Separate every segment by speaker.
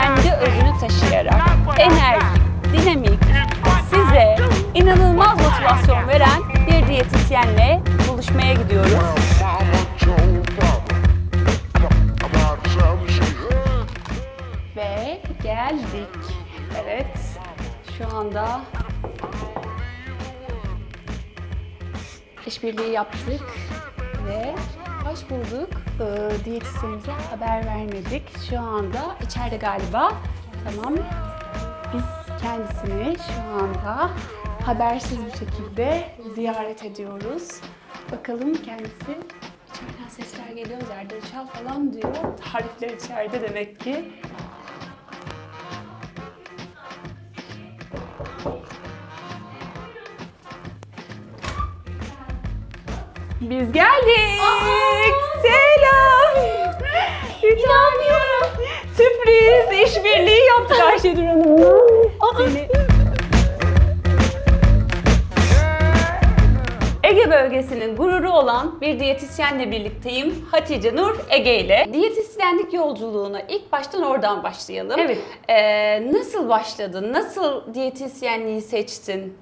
Speaker 1: kendi özünü taşıyarak enerjik, dinamik, size inanılmaz motivasyon veren bir diyetisyenle buluşmaya gidiyoruz. Ve geldik. Evet. Şu anda işbirliği yaptık ve hoş bulduk. Ee, diyetisyenimize haber vermedik. Şu anda içeride galiba. Tamam. Biz kendisini şu anda habersiz bir şekilde ziyaret ediyoruz. Bakalım kendisi içeriden sesler geliyor. Zerdeçal falan diyor. Tarifler içeride demek ki. Biz geldik. Selam. İnanmıyorum. Sürpriz işbirliği yaptık Ayşenur Hanım'la. Seni... Ege bölgesinin gururu olan bir diyetisyenle birlikteyim. Hatice Nur Ege ile. Diyetisyenlik yolculuğuna ilk baştan oradan başlayalım.
Speaker 2: Evet.
Speaker 1: Ee, nasıl başladın? Nasıl diyetisyenliği seçtin?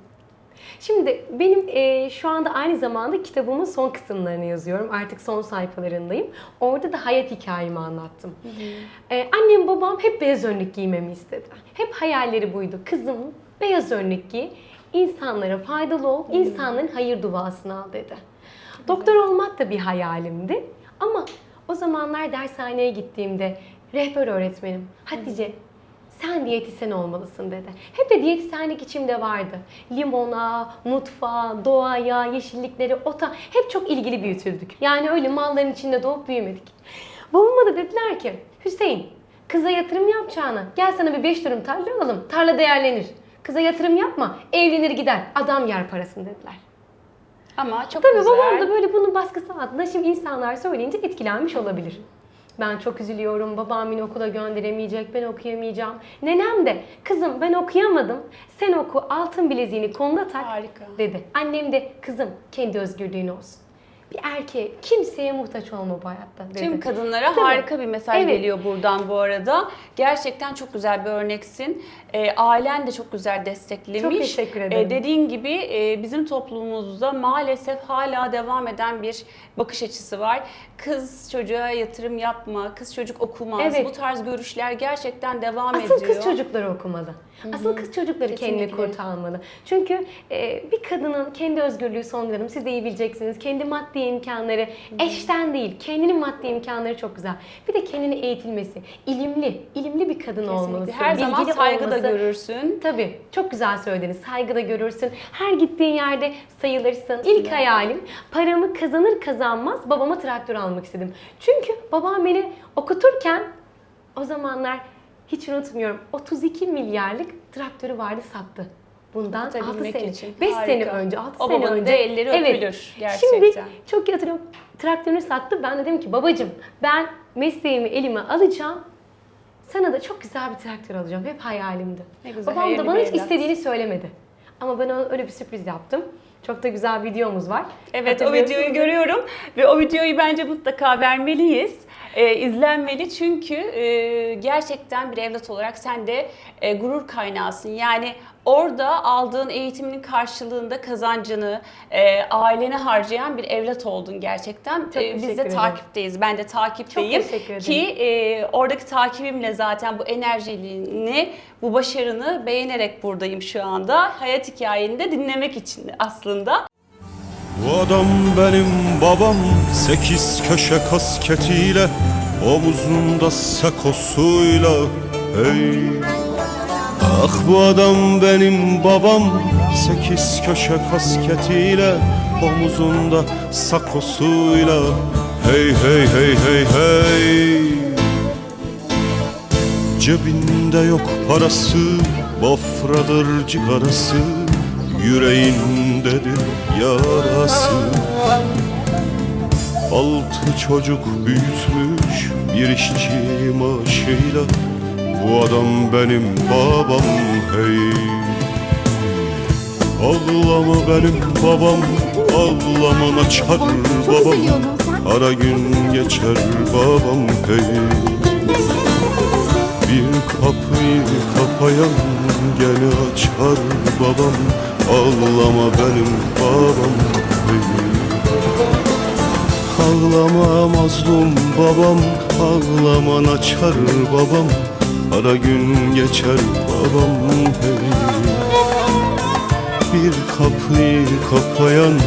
Speaker 2: Şimdi benim e, şu anda aynı zamanda kitabımın son kısımlarını yazıyorum. Artık son sayfalarındayım. Orada da hayat hikayemi anlattım. E, annem babam hep beyaz önlük giymemi istedi. Hep hayalleri buydu. Kızım beyaz önlük giy, insanlara faydalı ol, insanların hayır duasını al dedi. Doktor olmak da bir hayalimdi. Ama o zamanlar dershaneye gittiğimde rehber öğretmenim Hatice sen diyetisyen olmalısın dedi. Hep de diyetisyenlik içimde vardı. Limona, mutfağa, doğaya, yeşilliklere, ota hep çok ilgili büyütüldük. Yani öyle malların içinde doğup büyümedik. Babama da dediler ki Hüseyin kıza yatırım yapacağına gel sana bir 5 dönüm tarla alalım. Tarla değerlenir. Kıza yatırım yapma evlenir gider adam yer parasını dediler.
Speaker 1: Ama çok
Speaker 2: Tabii
Speaker 1: güzel.
Speaker 2: babam da böyle bunun baskısı altında şimdi insanlar söyleyince etkilenmiş olabilir. Ben çok üzülüyorum. Babam beni okula gönderemeyecek. Ben okuyamayacağım. Nenem de kızım ben okuyamadım. Sen oku altın bileziğini koluna tak
Speaker 1: Harika.
Speaker 2: dedi. Annem de kızım kendi özgürlüğün olsun. Bir erkeğe kimseye muhtaç olma bu hayatta dedi.
Speaker 1: Tüm kadınlara
Speaker 2: Tabii.
Speaker 1: harika bir mesaj
Speaker 2: Evet.
Speaker 1: geliyor buradan bu arada. Gerçekten çok güzel bir örneksin. Ee, ailen de çok güzel desteklemiş.
Speaker 2: Çok teşekkür ederim.
Speaker 1: Ee, dediğin gibi e, bizim toplumumuzda maalesef hala devam eden bir bakış açısı var. Kız çocuğa yatırım yapma, kız çocuk okumaz.
Speaker 2: Evet.
Speaker 1: Bu tarz görüşler gerçekten devam
Speaker 2: Asıl
Speaker 1: ediyor.
Speaker 2: kız çocukları okumalı. Asıl kız çocukları kendini
Speaker 1: Kesinlikle.
Speaker 2: kurtarmalı. Çünkü e, bir kadının kendi özgürlüğü son canım siz de iyi bileceksiniz. Kendi maddi imkanları eşten değil. Kendinin maddi imkanları çok güzel. Bir de kendini eğitilmesi. ilimli, ilimli bir kadın olmalısın.
Speaker 1: Kesinlikle. Her zaman saygı da
Speaker 2: olması-
Speaker 1: görürsün.
Speaker 2: Tabii çok güzel söylediniz. Saygı da görürsün. Her gittiğin yerde sayılırsın. İlk hayalim paramı kazanır kazanmaz babama traktör almak istedim. Çünkü babam beni okuturken o zamanlar hiç unutmuyorum 32 milyarlık traktörü vardı sattı. Bundan 6
Speaker 1: Atabilmek
Speaker 2: sene,
Speaker 1: için.
Speaker 2: 5
Speaker 1: Harika.
Speaker 2: sene önce, 6
Speaker 1: O
Speaker 2: sene önce.
Speaker 1: elleri öpülür gerçekten.
Speaker 2: Şimdi çok iyi hatırlıyorum. Traktörünü sattı. Ben de dedim ki babacım ben mesleğimi elime alacağım. Sana da çok güzel bir traktör alacağım. Hep hayalimdi.
Speaker 1: Ne güzel,
Speaker 2: Babam da bana hiç
Speaker 1: evlat.
Speaker 2: istediğini söylemedi. Ama ben öyle bir sürpriz yaptım. Çok da güzel videomuz var.
Speaker 1: Evet o videoyu görüyorum ve o videoyu bence mutlaka vermeliyiz. Ee, izlenmeli çünkü e, gerçekten bir evlat olarak sen de e, gurur kaynağısın. Yani orada aldığın eğitimin karşılığında kazancını e, ailene harcayan bir evlat oldun gerçekten.
Speaker 2: Çok
Speaker 1: E, biz de
Speaker 2: ederim.
Speaker 1: takipteyiz. Ben de takipteyim.
Speaker 2: Çok teşekkür ederim.
Speaker 1: Ki e, oradaki takibimle zaten bu enerjiliğini, bu başarını beğenerek buradayım şu anda. Hayat hikayeni de dinlemek için aslında.
Speaker 3: Bu adam benim babam Sekiz köşe kasketiyle Omuzunda sakosuyla Hey Ah bu adam benim babam. Sekiz köşe kasketiyle Omuzunda sakosuyla. Hey hey hey hey hey. Cebinde yok parası Bafradır cigarası. Yüreğindedir yarası. Altı çocuk büyütmüş bir işçi maaşıyla Bu adam benim babam hey. Ağlama benim babam Ağlama açar babam. Ara gün geçer babam hey. Bir kapıyı kapayan gene açar babam. Ağlama benim babam hey. Ağlama mazlum babam Ağlaman açar babam Ara gün geçer babam hey Bir kapıyı kapayan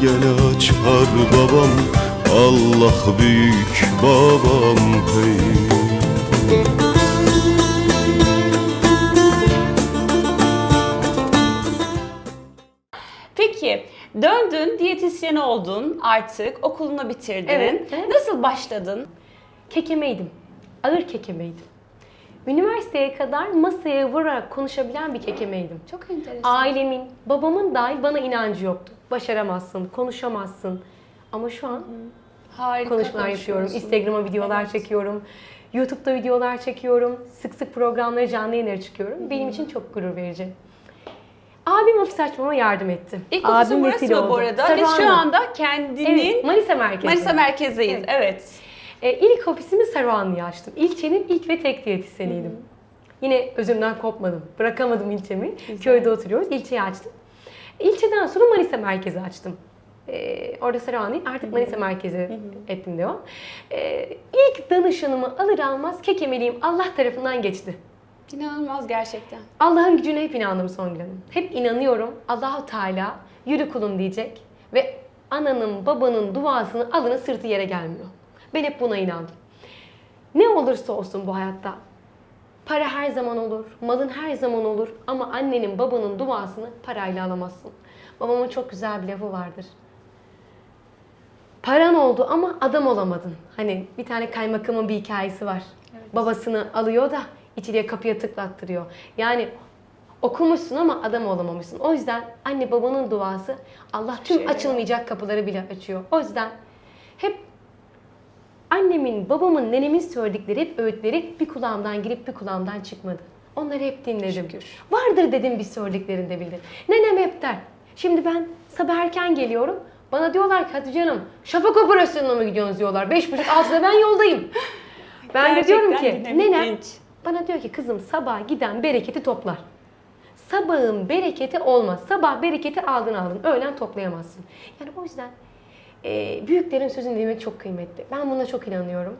Speaker 3: gene açar babam Allah büyük babam hey
Speaker 1: Peki döndün, diyetisyen oldun artık, okulunu bitirdin.
Speaker 2: Evet, evet.
Speaker 1: Nasıl başladın?
Speaker 2: Kekemeydim. Ağır kekemeydim. Üniversiteye kadar masaya vurarak konuşabilen bir kekemeydim.
Speaker 1: Çok enteresan.
Speaker 2: Ailemin, babamın dahil bana inancı yoktu. Başaramazsın, konuşamazsın. Ama şu an
Speaker 1: Harika
Speaker 2: konuşmalar yapıyorum. Instagram'a videolar çekiyorum. YouTube'da videolar çekiyorum. Sık sık programlara canlı yayınlara çıkıyorum. Benim için çok gurur verici. Abim ofis açmama yardım etti.
Speaker 1: İlk ofisin
Speaker 2: Abim
Speaker 1: burası mı bu arada? Biz şu anda kendinin
Speaker 2: Evet, Manisa merkezinde.
Speaker 1: Manisa merkezdeyiz.
Speaker 2: Evet.
Speaker 1: Evet.
Speaker 2: E, ilk ofisimi Saruhanlı'ya açtım. İlçenin ilk ve tek diyetisyeniydim. Yine özümden kopmadım. Bırakamadım ilçemi. Köyde oturuyoruz. İlçeyi açtım. İlçeden sonra Manisa merkezi açtım. E, orada Saruhan değil, artık Manisa merkezi ettim devam. E, ilk danışanımı alır almaz kekemeliğim Allah tarafından geçti.
Speaker 1: İnanılmaz gerçekten.
Speaker 2: Allah'ın gücüne hep inandım Songül Hanım. Hep inanıyorum Allahu Teala yürü kulum diyecek ve ananın babanın duasını alının sırtı yere gelmiyor. Ben hep buna inandım. Ne olursa olsun bu hayatta para her zaman olur, malın her zaman olur ama annenin babanın duasını parayla alamazsın. Babamın çok güzel bir lafı vardır. Paran oldu ama adam olamadın. Hani bir tane kaymakamın bir hikayesi var. Babasını alıyor da içeriye kapıya tıklattırıyor. Yani okumuşsun ama adam olamamışsın. O yüzden anne babanın duası Allah tüm
Speaker 1: Şey
Speaker 2: açılmayacak kapıları bile açıyor. O yüzden hep annemin, babamın, nenemin söyledikleri hep öğütleri bir kulağımdan girip bir kulağımdan çıkmadı. Onları hep dinledim. Vardır dedim bir söylediklerinde bildim. Nenem hep der. Şimdi ben sabah erken geliyorum. Bana diyorlar ki hadi canım şafak operasyonuna mı gidiyorsunuz diyorlar. Beş buçuk altıda ben yoldayım. Ben de diyorum ki nenem
Speaker 1: genç.
Speaker 2: bana diyor ki kızım sabah giden bereketi toplar. Sabahın bereketi olmaz. Sabah bereketi aldın aldın. Öğlen toplayamazsın. Yani o yüzden e, büyüklerin sözünü dinlemek çok kıymetli. Ben buna çok inanıyorum.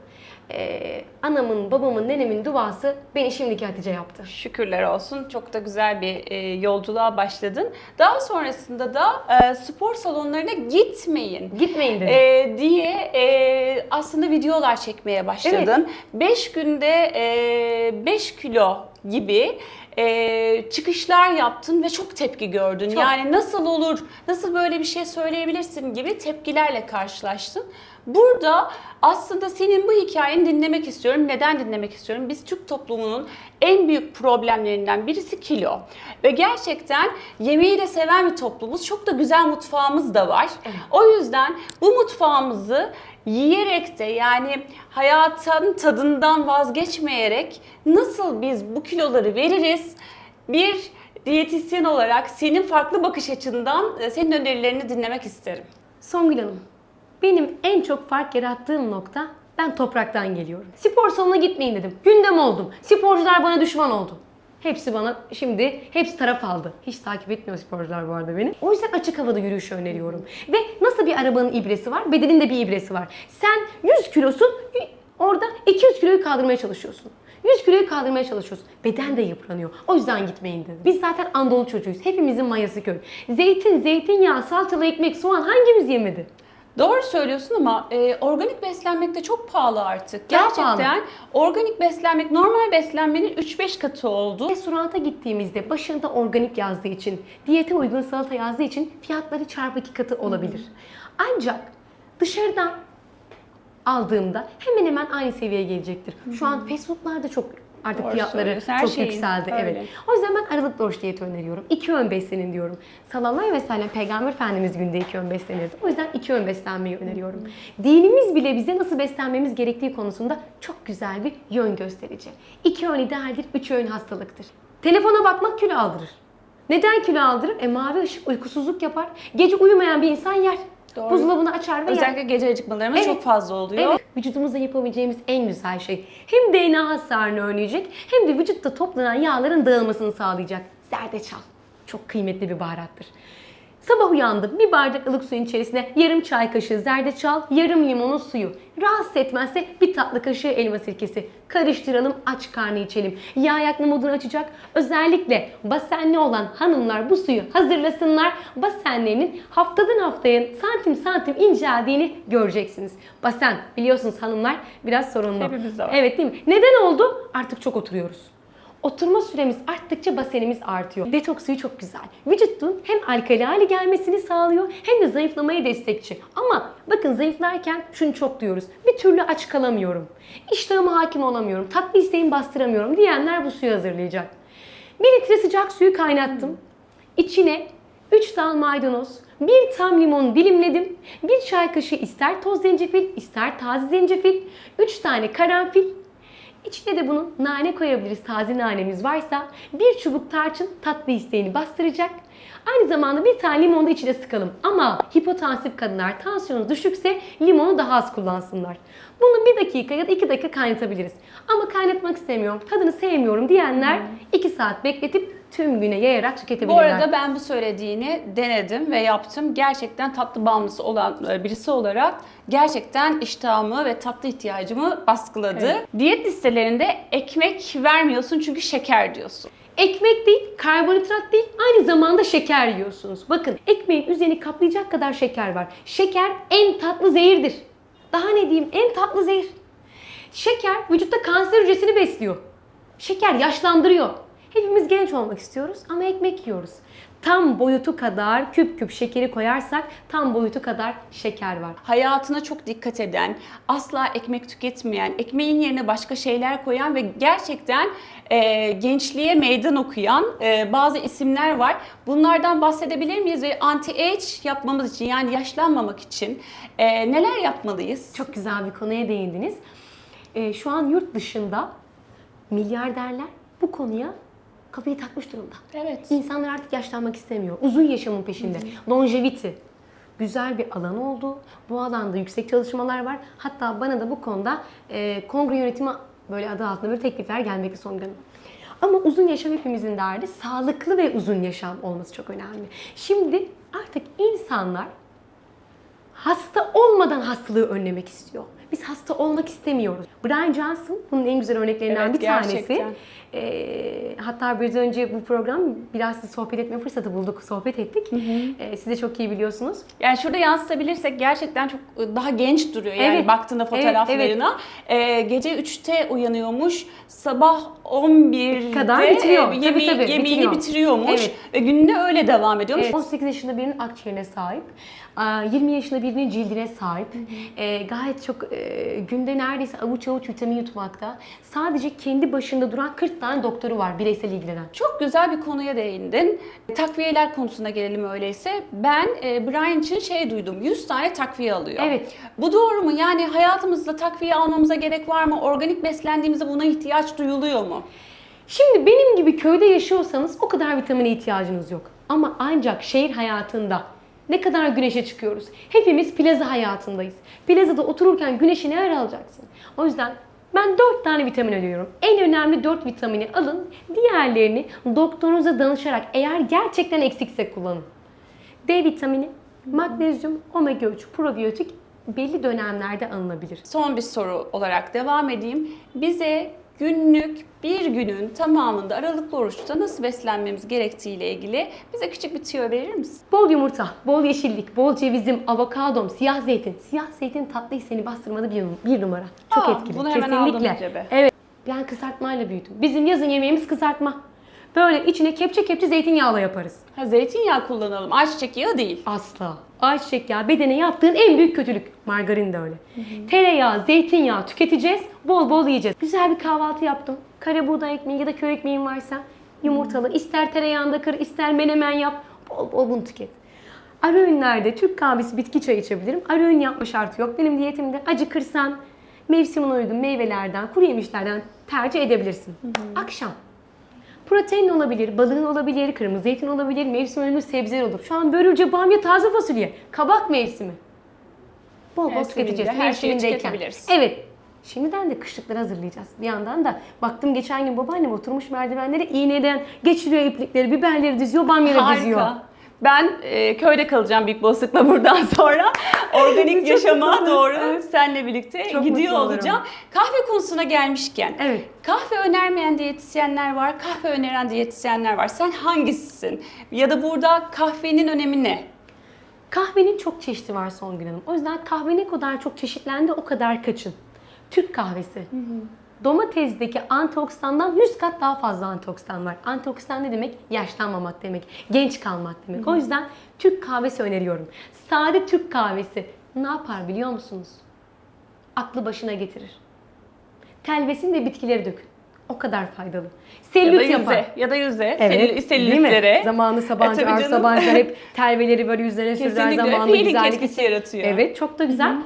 Speaker 2: E, anamın, babamın, nenemin duası beni şimdiki Hatice yaptı.
Speaker 1: Şükürler olsun. Çok da güzel bir e, yolculuğa başladın. Daha sonrasında da e, spor salonlarına gitmeyin.
Speaker 2: Gitmeyin dedim.
Speaker 1: e, diye e, aslında videolar çekmeye başladın. 5 günde 5 kilo gibi e, çıkışlar yaptın ve çok tepki gördün.
Speaker 2: Çok.
Speaker 1: Yani nasıl olur, nasıl böyle bir şey söyleyebilirsin gibi tepkilerle karşılaştın. Burada aslında senin bu hikayeni dinlemek istiyorum. Neden dinlemek istiyorum? Biz Türk toplumunun en büyük problemlerinden birisi kilo. Ve gerçekten yemeği de seven bir toplumuz. Çok da güzel mutfağımız da var. O yüzden bu mutfağımızı yiyerek de yani hayatın tadından vazgeçmeyerek nasıl biz bu kiloları veririz? Bir diyetisyen olarak senin farklı bakış açından e, senin önerilerini dinlemek isterim.
Speaker 2: Songül Hanım, benim en çok fark yarattığım nokta ben topraktan geliyorum. Spor salonuna gitmeyin dedim. Gündem oldum. Sporcular bana düşman oldu. Hepsi bana şimdi hepsi taraf aldı. Hiç takip etmiyor sporcular bu arada beni. O yüzden açık havada yürüyüşü öneriyorum. Ve nasıl bir arabanın ibresi var? Bedenin de bir ibresi var. Sen 100 kilosun orada 200 kiloyu kaldırmaya çalışıyorsun. 100 kiloyu kaldırmaya çalışıyoruz. Beden de yıpranıyor. O yüzden gitmeyin dedim. Biz zaten Anadolu çocuğuyuz. Hepimizin mayası köy. Zeytin, zeytinyağı, salçalı ekmek, soğan hangimiz yemedi?
Speaker 1: Doğru söylüyorsun ama e, organik beslenmek de çok pahalı artık. Gerçekten
Speaker 2: pahalı.
Speaker 1: organik beslenmek normal beslenmenin 3-5 katı oldu.
Speaker 2: Restoranta gittiğimizde başında organik yazdığı için, diyete uygun salata yazdığı için fiyatları çarpı iki katı olabilir. Ancak dışarıdan aldığımda hemen hemen aynı seviyeye gelecektir. Şu an fast foodlar da çok Artık
Speaker 1: Doğru
Speaker 2: fiyatları.
Speaker 1: Her
Speaker 2: çok
Speaker 1: şeyin
Speaker 2: yükseldi.
Speaker 1: öyle.
Speaker 2: Evet. O yüzden ben aralıklı oruç diyeti öneriyorum. İki öğün beslenin diyorum. Sallallahu ve sellem Peygamber Efendimiz günde iki öğün beslenirdi. O yüzden iki öğün beslenmeyi öneriyorum. Dinimiz bile bize nasıl beslenmemiz gerektiği konusunda çok güzel bir yön gösterici. İki öğün idealdir, üç öğün hastalıktır. Telefona bakmak kilo aldırır. Neden kilo aldırır? E mavi ışık uykusuzluk yapar. Gece uyumayan bir insan yer.
Speaker 1: Doğru.
Speaker 2: Buzdolabını açar ve yer.
Speaker 1: Özellikle gece acıkmalarımız
Speaker 2: Evet.
Speaker 1: çok fazla oluyor.
Speaker 2: Evet, vücudumuzda yapabileceğimiz en güzel şey hem DNA hasarını önleyecek hem de vücutta toplanan yağların dağılmasını sağlayacak. Zerdeçal çok kıymetli bir baharattır. Sabah uyandım. Bir bardak ılık suyun içerisine yarım çay kaşığı zerdeçal, yarım limonun suyu. Rahatsız etmezse bir tatlı kaşığı elma sirkesi. Karıştıralım, aç karnı içelim. Yağ yakma modunu açacak. Özellikle basenli olan hanımlar bu suyu hazırlasınlar. Basenlerinin haftadan haftaya santim santim inceldiğini göreceksiniz. Basen biliyorsunuz hanımlar biraz sorunlu.
Speaker 1: Hepimizde var.
Speaker 2: Evet değil mi? Neden oldu? Artık çok oturuyoruz. Oturma süremiz arttıkça basenimiz artıyor. Detoks suyu çok güzel. Vücutun hem alkali hale gelmesini sağlıyor hem de zayıflamaya destekçi. Ama bakın zayıflarken şunu çok diyoruz. Bir türlü aç kalamıyorum. İştahıma hakim olamıyorum. Tatlı isteğimi bastıramıyorum diyenler bu suyu hazırlayacak. Bir litre sıcak suyu kaynattım. İçine 3 dal maydanoz, bir tam limon dilimledim. Bir çay kaşığı ister toz zencefil, ister taze zencefil, 3 tane karanfil, İçine de bunun nane koyabiliriz. Taze nanemiz varsa bir çubuk tarçın tatlı isteğini bastıracak. Aynı zamanda bir tane limonu da içine sıkalım. Ama hipotansif kadınlar tansiyonu düşükse limonu daha az kullansınlar. Bunu bir dakika ya da iki dakika kaynatabiliriz. Ama kaynatmak istemiyorum, tadını sevmiyorum diyenler iki saat bekletip tüm güne yayarak
Speaker 1: Bu
Speaker 2: tüketebilirler.
Speaker 1: arada ben bu söylediğini denedim ve yaptım. Gerçekten tatlı bağımlısı olan e, birisi olarak gerçekten iştahımı ve tatlı ihtiyacımı baskıladı.
Speaker 2: Evet.
Speaker 1: Diyet listelerinde ekmek vermiyorsun çünkü şeker diyorsun.
Speaker 2: Ekmek değil, karbonhidrat değil, aynı zamanda şeker yiyorsunuz. Bakın ekmeğin üzerini kaplayacak kadar şeker var. Şeker en tatlı zehirdir. Daha ne diyeyim? En tatlı zehir. Şeker vücutta kanser hücresini besliyor. Şeker yaşlandırıyor. Hepimiz genç olmak istiyoruz ama ekmek yiyoruz. Tam boyutu kadar küp küp şekeri koyarsak tam boyutu kadar şeker var.
Speaker 1: Hayatına çok dikkat eden, asla ekmek tüketmeyen, ekmeğin yerine başka şeyler koyan ve gerçekten e, gençliğe meydan okuyan e, bazı isimler var. Bunlardan bahsedebilir miyiz ve anti-age yapmamız için yani yaşlanmamak için e, neler yapmalıyız?
Speaker 2: Çok güzel bir konuya değindiniz. Ee, şu an yurt dışında milyarderler bu konuya kafayı takmış durumda.
Speaker 1: Evet.
Speaker 2: İnsanlar artık yaşlanmak istemiyor. Uzun yaşamın peşinde. Longevity. Güzel bir alan oldu. Bu alanda yüksek çalışmalar var. Hatta bana da bu konuda e, kongre yönetimi böyle adı altında böyle teklifler gelmekte son dönem. Ama uzun yaşam hepimizin derdi. Sağlıklı ve uzun yaşam olması çok önemli. Şimdi artık insanlar hasta olmadan hastalığı önlemek istiyor. Biz hasta olmak istemiyoruz. Brian Johnson bunun en güzel örneklerinden
Speaker 1: Evet,
Speaker 2: bir tanesi.
Speaker 1: gerçekten.
Speaker 2: Ee, hatta biraz önce bu program biraz siz sohbet etme fırsatı bulduk, sohbet ettik. Ee, siz de çok iyi biliyorsunuz.
Speaker 1: Yani şurada yansıtabilirsek gerçekten çok e, daha genç duruyor yani
Speaker 2: Evet.
Speaker 1: baktığında
Speaker 2: Evet,
Speaker 1: fotoğraflarına. Ee, gece 3'te uyanıyormuş, sabah 11'de
Speaker 2: Kadar bitiriyor. Tabii,
Speaker 1: yemeği-
Speaker 2: tabii,
Speaker 1: yemeğini
Speaker 2: bitiriyor.
Speaker 1: bitiriyormuş
Speaker 2: Evet.
Speaker 1: ve gününe öyle devam ediyormuş.
Speaker 2: Evet, 18 yaşında birinin akciğerine sahip, 20 yaşında birinin cildine sahip, Ee, gayet çok e, günde neredeyse avuç avuç vitamin yutmakta. Sadece kendi başında duran 40 tane doktoru var bireysel ilgilenen.
Speaker 1: Çok güzel bir konuya değindin. Takviyeler konusuna gelelim öyleyse. Ben e, Brian için şey duydum, 100 tane takviye alıyor.
Speaker 2: Evet.
Speaker 1: Bu doğru mu? Yani hayatımızda takviye almamıza gerek var mı? Organik beslendiğimizde buna ihtiyaç duyuluyor mu?
Speaker 2: Şimdi benim gibi köyde yaşıyorsanız o kadar vitamine ihtiyacınız yok. Ama ancak şehir hayatında ne kadar güneşe çıkıyoruz. Hepimiz plaza hayatındayız. Plazada otururken güneşi ne ara alacaksın? O yüzden ben 4 tane vitamin öneriyorum. En önemli 4 vitamini alın. Diğerlerini doktorunuza danışarak eğer gerçekten eksikse kullanın. D vitamini, magnezyum, omega 3, probiyotik belli dönemlerde alınabilir.
Speaker 1: Son bir soru olarak devam edeyim. Bize günlük bir günün tamamında aralıklı oruçta nasıl beslenmemiz gerektiğiyle ilgili bize küçük bir tüyo verir misin?
Speaker 2: Bol yumurta, bol yeşillik, bol cevizim, avokadom, siyah zeytin. Siyah zeytin tatlı hisseni bastırmada bir, bir numara. Çok
Speaker 1: Aa,
Speaker 2: etkili.
Speaker 1: bunu hemen
Speaker 2: Kesinlikle.
Speaker 1: aldım cebe.
Speaker 2: Evet. Ben kızartmayla büyüdüm. Bizim yazın yemeğimiz kızartma. Böyle içine kepçe kepçe zeytinyağla yaparız.
Speaker 1: Ha, zeytinyağı kullanalım. Ayçiçek yağı değil.
Speaker 2: Asla. Ayçiçek yağı bedene yaptığın en büyük kötülük. Margarin de öyle. Tereyağı, zeytinyağı tüketeceğiz. Bol bol yiyeceğiz. Güzel bir kahvaltı yaptım. Kare buğday ekmeği ya da köy ekmeğin varsa yumurtalı. ister tereyağında kır, ister menemen yap. Bol bol bunu tüket. Ara öğünlerde Türk kahvesi bitki çayı içebilirim. Ara öğün yapma şartı yok. Benim diyetimde acıkırsan mevsimine uygun meyvelerden, kuru yemişlerden tercih edebilirsin. Akşam Protein olabilir, balığın olabilir, kırmızı zeytin olabilir, mevsim ürünü sebzeler olur. Şu an börülce, bamya, taze fasulye, kabak mevsimi. Bol bol
Speaker 1: Mevsiminde
Speaker 2: tüketeceğiz.
Speaker 1: her şeyi
Speaker 2: mevsimindeyken.
Speaker 1: tüketebiliriz.
Speaker 2: Evet. Şimdiden de kışlıkları hazırlayacağız. Bir yandan da baktım geçen gün babaannem oturmuş merdivenlere iğneden geçiriyor iplikleri, biberleri diziyor, bamyaları diziyor.
Speaker 1: Ben e, köyde kalacağım Büyük Bozluk'la buradan sonra. Organik yaşama doğru seninle birlikte
Speaker 2: Çok
Speaker 1: gidiyor olacağım. Kahve konusuna gelmişken.
Speaker 2: Evet.
Speaker 1: Kahve önermeyen diyetisyenler var, kahve öneren diyetisyenler var. Sen hangisisin? Ya da burada kahvenin önemi ne?
Speaker 2: Kahvenin çok çeşidi var Songül Hanım. O yüzden kahve ne kadar çok çeşitlendi o kadar kaçın. Türk kahvesi. Domatezdeki antioksidandan 100 kat daha fazla antioksidan var. Antioksidan ne demek? Yaşlanmamak demek. Genç kalmak demek. O yüzden Türk kahvesi öneriyorum. Sade Türk kahvesi ne yapar biliyor musunuz? Aklı başına getirir. Telvesini de bitkileri dökün. O kadar faydalı.
Speaker 1: Ya da
Speaker 2: Selülit yapar.
Speaker 1: yüze, ya da yüze,
Speaker 2: Evet,
Speaker 1: selülitlere.
Speaker 2: Zamanı Sabancı,
Speaker 1: E,
Speaker 2: Ar. Sabancı hep telveleri böyle yüzlerine sürer zamanı
Speaker 1: Peeling
Speaker 2: güzellik
Speaker 1: etkisi yaratıyor.
Speaker 2: Evet çok da güzel.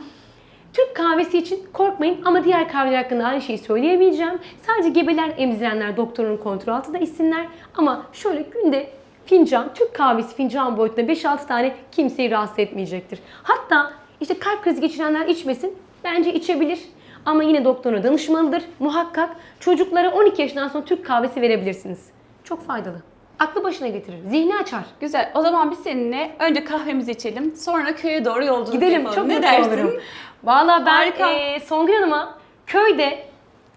Speaker 2: Türk kahvesi için korkmayın ama diğer kahveler hakkında aynı şeyi söyleyemeyeceğim. Sadece gebeler, emzirenler doktorun kontrol altında içsinler. Ama şöyle günde fincan, Türk kahvesi fincan boyutunda 5-6 tane kimseyi rahatsız etmeyecektir. Hatta işte kalp krizi geçirenler içmesin. Bence içebilir. Ama yine doktoruna danışmalıdır. Muhakkak çocuklara 12 yaşından sonra Türk kahvesi verebilirsiniz. Çok faydalı. Aklı başına getirir. Zihni açar.
Speaker 1: Güzel. O zaman biz seninle önce kahvemizi içelim. Sonra köye doğru yolculuk
Speaker 2: Gidelim.
Speaker 1: yapalım.
Speaker 2: Çok
Speaker 1: ne
Speaker 2: mutlu
Speaker 1: dersin?
Speaker 2: olurum. Valla ben
Speaker 1: Harika.
Speaker 2: e, Songül Hanım'a köyde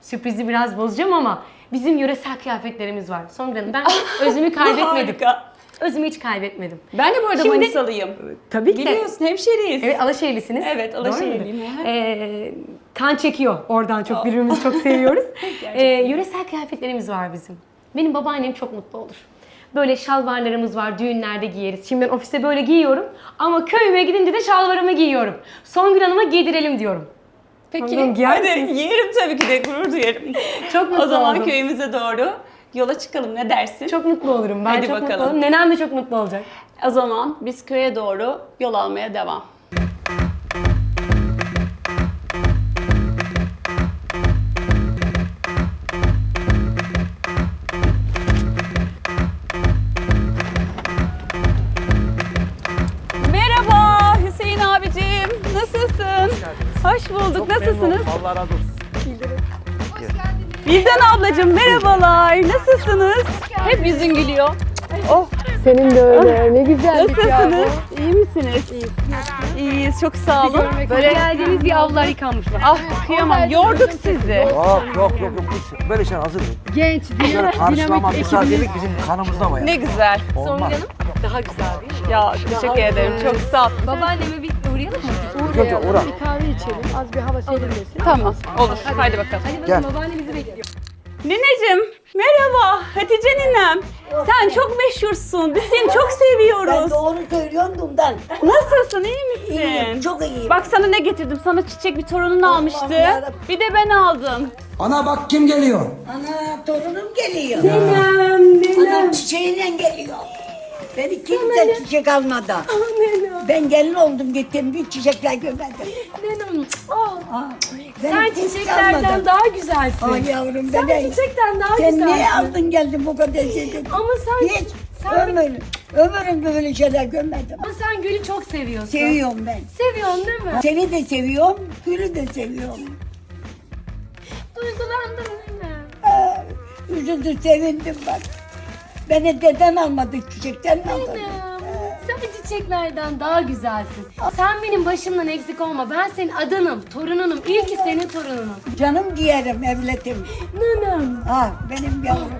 Speaker 2: sürprizi biraz bozacağım ama bizim yöresel kıyafetlerimiz var. Songül Hanım ben özümü kaybetmedim.
Speaker 1: Harika.
Speaker 2: Özümü hiç kaybetmedim.
Speaker 1: Ben de bu arada
Speaker 2: Şimdi-
Speaker 1: Manisalıyım.
Speaker 2: Tabii ki de.
Speaker 1: Biliyorsun hemşeriyiz.
Speaker 2: Evet Alaşehirlisiniz.
Speaker 1: Evet,
Speaker 2: Doğru?
Speaker 1: Alaşehirliyim.
Speaker 2: Ee, kan çekiyor oradan çok birbirimizi çok seviyoruz. ee, yöresel kıyafetlerimiz var bizim. Benim babaannem çok mutlu olur. Böyle şalvarlarımız var, düğünlerde giyeriz. Şimdi ben ofiste böyle giyiyorum ama köyüme gidince de şalvarımı giyiyorum. Songül Hanım'a giydirelim diyorum.
Speaker 1: Peki.
Speaker 2: Tamam, giyer
Speaker 1: Hadi
Speaker 2: misiniz?
Speaker 1: giyerim tabii ki de gurur duyarım.
Speaker 2: Çok mutlu
Speaker 1: o zaman
Speaker 2: oldum.
Speaker 1: köyümüze doğru yola çıkalım ne dersin?
Speaker 2: Çok mutlu olurum. Ben
Speaker 1: Hadi
Speaker 2: çok mutlu
Speaker 1: bakalım.
Speaker 2: olurum. Nenem de çok mutlu olacak.
Speaker 1: O zaman biz köye doğru yol almaya devam. Bulduk. Nasılsınız?
Speaker 4: Allah razı olsun.
Speaker 1: Bildan ablacığım merhabalar. Nasılsınız? Hep yüzün gülüyor. Oh
Speaker 5: Senin de öyle. Ne güzellik ya
Speaker 1: Nasılsınız? İyi misiniz? İyiyiz. Çok sağ olun.
Speaker 2: Böyle geldiğiniz bir avlular yıkanmış bak.
Speaker 1: Ah kıyamam. Yorduk sizi.
Speaker 4: Yok yok yok yok biz böyle şeyler hazır mıyız?
Speaker 5: bu. Genç,
Speaker 4: Böyle
Speaker 5: dinamik,
Speaker 4: karşılama
Speaker 5: ekibimiz.
Speaker 4: bizim kanımızda var ya.
Speaker 1: Ne güzel.
Speaker 4: Olmaz.
Speaker 2: Hanım daha güzel değil mi?
Speaker 1: Ya teşekkür ederim. Çok sağ ol.
Speaker 2: Babaanneme mı?
Speaker 4: önce uğra.
Speaker 5: Bir kahve içelim. Az bir hava serinlesin.
Speaker 1: Tamam. Olur. Haydi bakalım.
Speaker 2: Hadi
Speaker 4: Gel.
Speaker 2: bakalım babaanne bizi bekliyor.
Speaker 1: Nineciğim merhaba. Hatice ninem. Sen çok meşhursun. Biz seni çok
Speaker 6: Ben
Speaker 1: seviyoruz.
Speaker 6: doğru söylüyorum bundan.
Speaker 1: Nasılsın? iyi misin?
Speaker 6: İyiyim, çok iyiyim.
Speaker 1: Bak sana ne getirdim. Sana çiçek bir torunun almıştı.
Speaker 6: yarabbim.
Speaker 1: Bir de ben aldım.
Speaker 7: Ana bak kim geliyor?
Speaker 6: Ana torunum geliyor.
Speaker 1: Nenem,
Speaker 6: Anam çiçeğiyle geliyor. Beni kimse çiçek almadı. Ben gelin oldum gittim bir çiçekler görmedim.
Speaker 2: Nenem. Oh,
Speaker 6: Aa, beni
Speaker 2: sen
Speaker 6: kimse
Speaker 2: çiçeklerden
Speaker 6: almadı.
Speaker 2: daha güzelsin.
Speaker 6: Ay yavrum
Speaker 2: sen
Speaker 6: ben
Speaker 2: çiçekten daha
Speaker 6: Sen
Speaker 2: güzelsin.
Speaker 6: niye aldın geldin bu kadar şey?
Speaker 2: Ama sen,
Speaker 6: Hiç
Speaker 2: sen,
Speaker 6: ömür, ömrüm böyle şeyler görmedim.
Speaker 2: ama sen Gül'ü çok seviyorsun.
Speaker 6: Seviyorum ben.
Speaker 2: Seviyorsun değil mi?
Speaker 6: Seni de seviyorum, Gül'ü de seviyorum.
Speaker 2: Duygulandım nene.
Speaker 6: Aa, üzüldüm, sevindim bak. Beni deden almadı, çiçekten aldı.
Speaker 2: Nenem, sen çiçeklerden daha güzelsin. Sen benim başımdan eksik olma. Ben senin adınım, torununum. İyi ki senin torununum.
Speaker 6: Canım ciğerim, evletim.
Speaker 2: Nenem,
Speaker 6: Ha benim yavrum.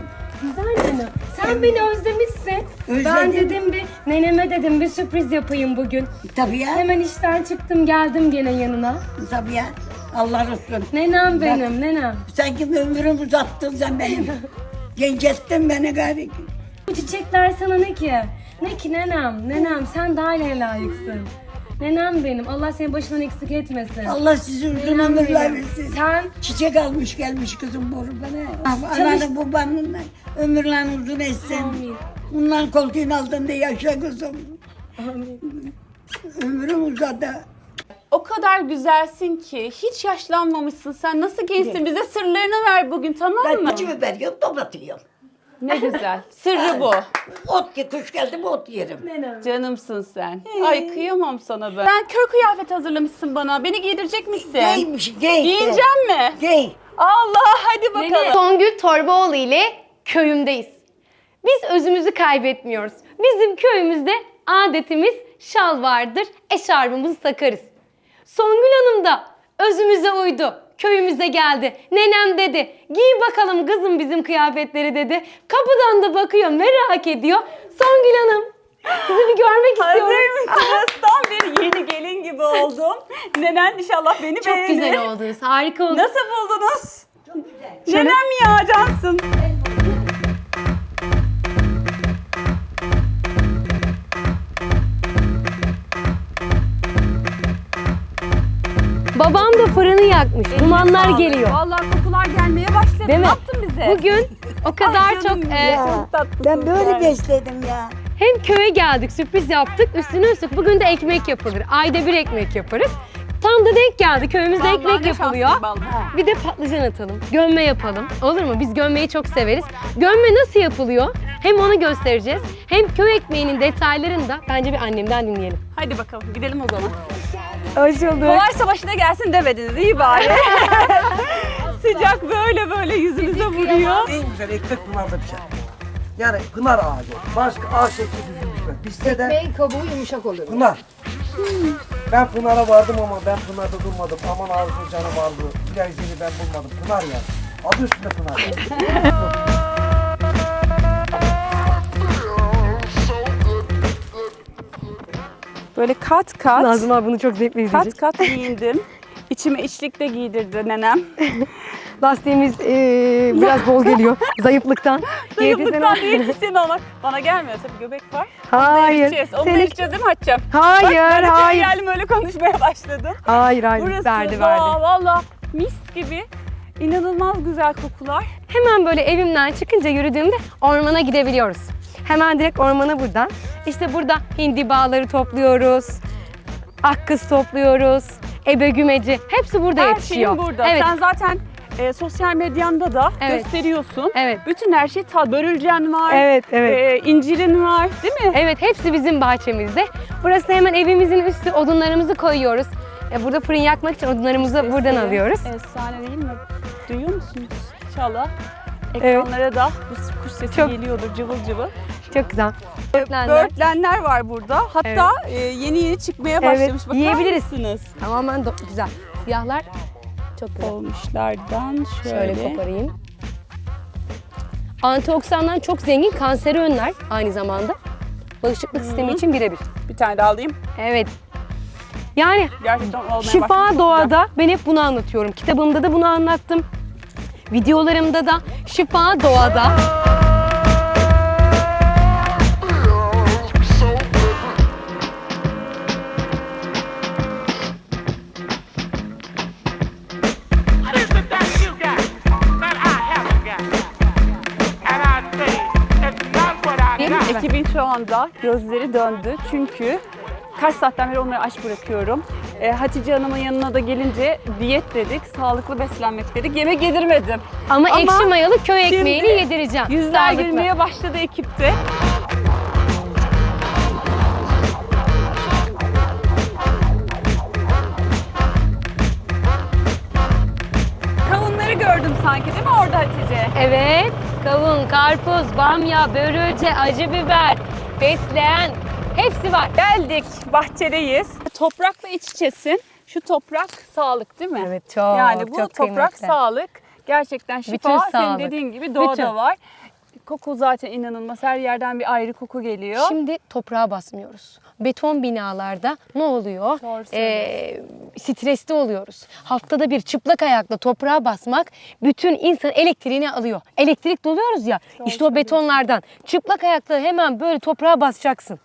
Speaker 2: güzel nenem. Sen beni özlemişsin. Ben
Speaker 6: Özledim.
Speaker 2: dedim bir, neneme dedim bir sürpriz yapayım bugün.
Speaker 6: Tabii ya,
Speaker 2: Hemen işten çıktım geldim gene yanına.
Speaker 6: tabii ya. Allah olsun.
Speaker 2: Nenem benim, nenem.
Speaker 6: Sen kim ömrümü uzattın sen benim. Genç ettin beni gari.
Speaker 2: Bu çiçekler sana ne ki? Ne ki nenem? Nenem sen daha iyiye layıksın. Nenem benim. Allah seni başından eksik etmesin.
Speaker 6: Allah sizi uzun ömürler versin.
Speaker 2: Sen
Speaker 6: Çiçek almış gelmiş kızım boru bana. Ananı babanın ömürlerini uzun etsin.
Speaker 2: Amin.
Speaker 6: Bundan koltuğun altında yaşa kızım. Ömrüm uzadı.
Speaker 1: O kadar güzelsin ki hiç yaşlanmamışsın. Sen nasıl gençsin? Bize sırlarını ver bugün tamam
Speaker 6: Ben
Speaker 1: mı?
Speaker 6: acı biber yiyorum, domates yiyorum.
Speaker 1: Ne güzel. Sırrı bu.
Speaker 6: Ot ye, kuş geldi mi ot yerim.
Speaker 1: Canımsın sen. Ay kıyamam sana ben. Sen kör kıyafet hazırlamışsın bana. Beni giydirecek misin?
Speaker 6: Giymiş, giy.
Speaker 1: Giyineceğim mi?
Speaker 6: Giy.
Speaker 1: Allah hadi bakalım.
Speaker 2: Songül Torbaoğlu ile köyümdeyiz. Biz özümüzü kaybetmiyoruz. Bizim köyümüzde adetimiz şal vardır, eşarbımızı takarız. Songül Hanım da özümüze uydu. Köyümüze geldi. Nenem dedi. Giy bakalım kızım bizim kıyafetleri dedi. Kapıdan da bakıyor merak ediyor. Songül Hanım sizi bir görmek istiyorum.
Speaker 1: Hazır mısınız? Tam bir yeni gelin gibi oldum. Nenen inşallah beni
Speaker 2: Çok
Speaker 1: beğenir.
Speaker 2: güzel oldunuz. Harika oldunuz.
Speaker 1: Nasıl buldunuz? Nenem ya cansın.
Speaker 2: Babam da fırını yakmış. Dumanlar geliyor.
Speaker 1: Vallahi kokular gelmeye başladı.
Speaker 2: Değil mi?
Speaker 1: Ne yaptın bize?
Speaker 2: Bugün o kadar
Speaker 1: Ay
Speaker 2: çok e,
Speaker 1: ya, çok tatlısın
Speaker 6: Ben böyle
Speaker 1: sen.
Speaker 6: besledim ya.
Speaker 2: hem köye geldik sürpriz yaptık üstüne üstlük bugün de ekmek yapılır. Ayda bir ekmek yaparız. Tam da denk geldi köyümüzde
Speaker 1: Vallahi
Speaker 2: ekmek
Speaker 1: ne
Speaker 2: yapılıyor.
Speaker 1: şanslıyım vallahi.
Speaker 2: Bir de patlıcan atalım. Gömme yapalım. Olur mu? Biz gömmeyi çok severiz. Gömme nasıl yapılıyor? Hem onu göstereceğiz. Hem köy ekmeğinin detaylarını da bence bir annemden dinleyelim.
Speaker 1: Hadi bakalım gidelim o zaman.
Speaker 2: Hoş bulduk.
Speaker 1: Kolaysa başına gelsin demediniz iyi bari. Sıcak böyle böyle yüzümüze vuruyor.
Speaker 4: En güzel ekmek pınarda pişer. Yani pınar ağacı. Başka ağaç şekli düzgün. Bizde de
Speaker 5: Bey kabuğu yumuşak olur.
Speaker 4: pınar. Ben Pınar'a vardım ama ben Pınar'da durmadım. Aman ağzı canı vardı. Bir ay seni ben bulmadım. Pınar ya. Adı üstünde Pınar.
Speaker 1: Böyle kat kat.
Speaker 2: Nazım abi bunu çok zevkle izleyecek.
Speaker 1: Kat kat giyindim. İçime içlik de giydirdi nenem.
Speaker 2: Lastiğimiz eee, biraz bol geliyor. Zayıflıktan.
Speaker 1: Zayıflıktan diyetisyen olmak. Bana gelmiyor tabii göbek var.
Speaker 2: Hayır.
Speaker 1: İçeceğiz. Onu da içeceğiz değil mi Hatice'm?
Speaker 2: Hayır,
Speaker 1: Bak, ben
Speaker 2: hayır.
Speaker 1: geldim öyle konuşmaya başladım.
Speaker 2: Hayır hayır.
Speaker 1: Burası
Speaker 2: verdi verdi.
Speaker 1: valla mis gibi. İnanılmaz güzel kokular.
Speaker 2: Hemen böyle evimden çıkınca yürüdüğümde ormana gidebiliyoruz. Hemen direkt ormana buradan. İşte burada hindi bağları topluyoruz. Akkız topluyoruz. Ebe gümeci. Hepsi burada
Speaker 1: Her
Speaker 2: yetişiyor.
Speaker 1: şeyin burada.
Speaker 2: Evet.
Speaker 1: Sen zaten e, sosyal medyanda da
Speaker 2: Evet.
Speaker 1: gösteriyorsun.
Speaker 2: Evet.
Speaker 1: Bütün her şey ta börülcen var.
Speaker 2: Evet, evet.
Speaker 1: e, incirin var değil mi?
Speaker 2: Evet hepsi bizim bahçemizde. Burası hemen evimizin üstü odunlarımızı koyuyoruz. E, Burada fırın yakmak için odunlarımızı buradan alıyoruz.
Speaker 1: Efsane değil mi? Duyuyor musunuz? İnşallah ekranlara da bu kuş sesi
Speaker 2: Çok-
Speaker 1: geliyordur cıvıl cıvıl.
Speaker 2: Çok güzel. Böğürtlenler.
Speaker 1: Böğürtlenler var burada. Hatta e, yeni yeni çıkmaya başlamış. Bakar
Speaker 2: yiyebiliriz.
Speaker 1: mısınız?
Speaker 2: Tamamen do- güzel. Siyahlar çok güzel.
Speaker 1: Olmuşlardan şöyle.
Speaker 2: Şöyle koparayım. Antioksidandan çok zengin kanseri önler aynı zamanda. Bağışıklık sistemi için birebir.
Speaker 1: Bir tane daha alayım.
Speaker 2: Evet. Yani
Speaker 1: Gerçekten olmaya
Speaker 2: şifa doğada ben hep bunu anlatıyorum. Kitabımda da bunu anlattım. Videolarımda da şifa doğada.
Speaker 1: Ekibin şu anda gözleri döndü çünkü kaç saatten beri onları aç bırakıyorum. E, Hatice Hanım'ın yanına da gelince diyet dedik, sağlıklı beslenmek dedik. Yemek yedirmedim.
Speaker 2: Ama,
Speaker 1: Ama
Speaker 2: ekşi mayalı köy ekmeğini yedireceğim.
Speaker 1: Yüzler
Speaker 2: Sağlıklı.
Speaker 1: gülmeye başladı ekipte. Kavunları gördüm sanki değil mi orada Hatice?
Speaker 2: Evet. Kavun, karpuz, bamya, börülce, acı biber, fesleğen hepsi var.
Speaker 1: Geldik, bahçedeyiz. Toprakla iç içesin. Şu toprak sağlık değil mi?
Speaker 2: Evet, çok,
Speaker 1: Yani bu
Speaker 2: çok
Speaker 1: toprak
Speaker 2: kıymetli.
Speaker 1: sağlık. Gerçekten şifa.
Speaker 2: Bütün
Speaker 1: Senin
Speaker 2: sağlık.
Speaker 1: dediğin gibi doğada
Speaker 2: Bütün.
Speaker 1: var. Koku zaten inanılmaz. Her yerden bir ayrı koku geliyor.
Speaker 2: Şimdi toprağa basmıyoruz. beton binalarda ne oluyor?
Speaker 1: Doğru
Speaker 2: Ee, stresli oluyoruz. Haftada bir çıplak ayakla toprağa basmak bütün insan elektriğini alıyor. Elektrik doluyoruz ya işte o betonlardan. Çıplak ayakla hemen böyle toprağa basacaksın.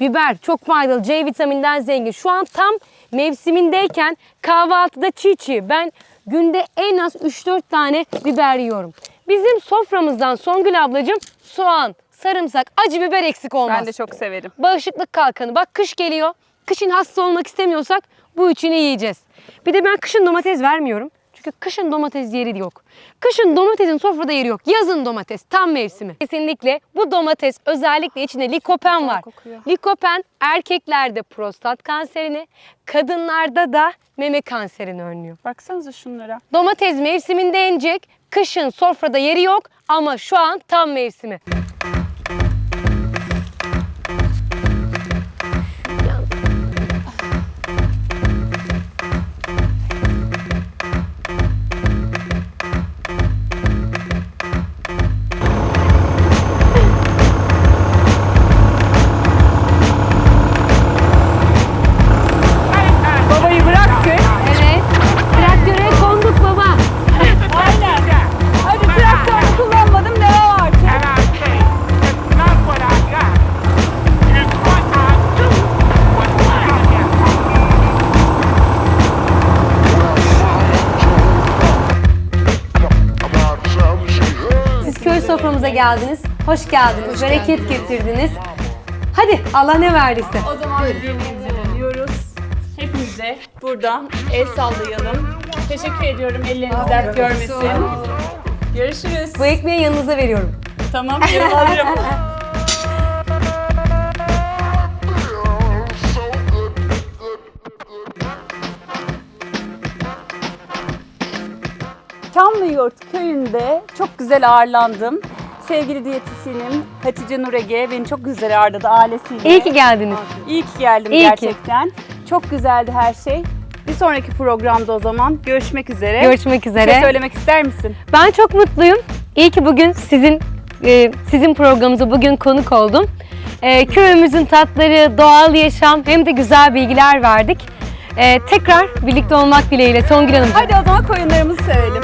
Speaker 2: Biber çok faydalı. C vitamininden zengin. Şu an tam mevsimindeyken kahvaltıda çiğ çiğ. Ben günde en az 3-4 tane biber yiyorum. Bizim soframızdan Songül ablacığım soğan, sarımsak, acı biber eksik olmaz.
Speaker 1: Ben de çok severim.
Speaker 2: Bağışıklık kalkanı. Bak kış geliyor. Kışın hasta olmak istemiyorsak bu üçünü yiyeceğiz. Bir de ben kışın domates vermiyorum. Çünkü kışın domates yeri yok. Kışın domatesin sofrada yeri yok. Yazın domates tam mevsimi. Kesinlikle bu domates özellikle içinde likopen var. Likopen erkeklerde prostat kanserini, kadınlarda da meme kanserini önlüyor.
Speaker 1: Baksanıza şunlara.
Speaker 2: Domates mevsiminde yenecek. Kışın sofrada yeri yok ama şu an tam mevsimi. Soframıza geldiniz. Hoş geldiniz. bereket getirdiniz. Hadi Allah ne verdiyse.
Speaker 1: O zaman biz yemeğimize dönüyoruz. Hepinize buradan el sallayalım. Teşekkür ediyorum elleriniz dert görmesin. Görüşürüz.
Speaker 2: Bu ekmeği yanınıza veriyorum.
Speaker 1: Tamam yarın alırım. Çamlıyoğurt köyünde çok güzel ağırlandım. Sevgili diyetisyenim Hatice Nur Ege beni çok güzel ağırladı ailesiyle.
Speaker 2: İyi ki geldiniz.
Speaker 1: İyi ki geldim
Speaker 2: İyi ki.
Speaker 1: gerçekten. Çok güzeldi her şey. Bir sonraki programda o zaman görüşmek üzere.
Speaker 2: Görüşmek
Speaker 1: Bir
Speaker 2: üzere.
Speaker 1: şey söylemek ister misin?
Speaker 2: Ben çok mutluyum. İyi ki bugün sizin e, sizin programınıza bugün konuk oldum. E, köyümüzün tatları, doğal yaşam hem de güzel bilgiler verdik. E, tekrar birlikte olmak dileğiyle Songül Hanımcığım.
Speaker 1: Hadi o zaman koyunlarımızı sevelim.